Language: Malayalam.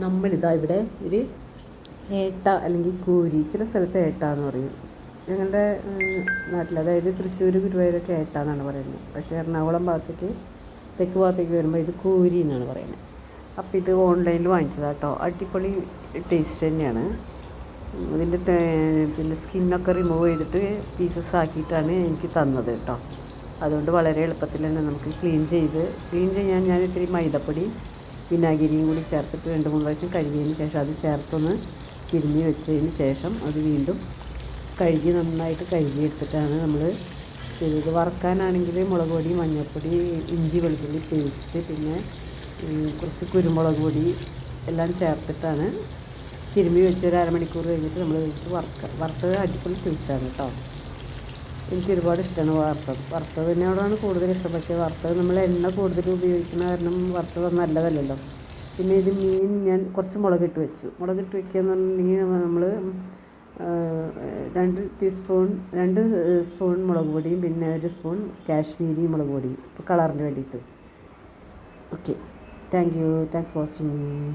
നമ്മളിതാ ഇവിടെ ഒരു ഏട്ട അല്ലെങ്കിൽ കൂരി ചില സ്ഥലത്ത് ഏട്ട എന്ന് പറയും. ഞങ്ങളുടെ നാട്ടിൽ അതായത് തൃശ്ശൂർ ഗുരുവായൂരൊക്കെ ഏട്ട എന്നാണ് പറയുന്നത്. പക്ഷേ എറണാകുളം ഭാഗത്തേക്ക് തെക്ക് ഭാഗത്തേക്ക് വരുമ്പോൾ ഇത് കൂരി എന്നാണ് പറയുന്നത്. അപ്പോൾ ഇത് ഓൺലൈനിൽ വാങ്ങിച്ചതാണ് കേട്ടോ അടിപൊളി ടേസ്റ്റ് തന്നെയാണ്. ഇതിന്റെ പിന്നെ സ്കിന്നൊക്കെ റിമൂവ് ചെയ്തിട്ട് പീസസ് ആക്കിയിട്ടാണ് എനിക്ക് തന്നത് കേട്ടോ അതുകൊണ്ട് വളരെ എളുപ്പത്തിൽ തന്നെ നമുക്ക് ക്ലീൻ ചെയ്ത് ക്ലീൻ ചെയ്യാൻ ഞാൻ ഇത്തിരി മൈദപ്പൊടി വിനാഗിരിയും കൂടി ചേർത്തിട്ട് രണ്ട് മൂന്ന് പ്രാവശ്യം കഴുകിയതിന് ശേഷം അത് ചേർത്തൊന്ന് തിരിഞ്ഞ് വെച്ചതിന് ശേഷം അത് വീണ്ടും കഴുകി നന്നായിട്ട് കഴുകിയെടുത്തിട്ടാണ് നമ്മൾ ചെയ്തത്. വറുക്കാനാണെങ്കിൽ മുളക് പൊടി മഞ്ഞൾപ്പൊടി ഇഞ്ചി വെളുത്തുള്ളി പേസ്റ്റ് പിന്നെ കുറച്ച് കുരുമുളക് പൊടി എല്ലാം ചേർത്തിട്ടാണ് തിരുമ്മി വെച്ച് ഒരു അരമണിക്കൂർ കഴിഞ്ഞിട്ട് നമ്മൾ വറുക്കുക വറുത്തത് അടിപൊളി ടേസ്റ്റാണ് കേട്ടോ. എനിക്ക് ഒരുപാട് ഇഷ്ടമാണ് വറുത്തത്. വറുത്തത് തന്നെയോടാണ് കൂടുതൽ ഇഷ്ടം. പക്ഷേ വറുത്തത് നമ്മൾ എണ്ണ കൂടുതൽ ഉപയോഗിക്കുന്ന കാരണം വറുത്തത് നല്ലതല്ലല്ലോ. പിന്നെ ഇത് മീൻ ഞാൻ കുറച്ച് മുളകിട്ട് വെച്ചു. മുളകിട്ട് വെക്കുക എന്ന് പറഞ്ഞിട്ടുണ്ടെങ്കിൽ നമ്മൾ രണ്ട് ടീസ്പൂൺ രണ്ട് സ്പൂൺ മുളക് പൊടിയും പിന്നെ ഒരു സ്പൂൺ കാശ്മീരി മുളക് പൊടിയും. ഇപ്പോൾ കളറിന് വേണ്ടിയിട്ട്. Okay. Thank you. Thanks for watching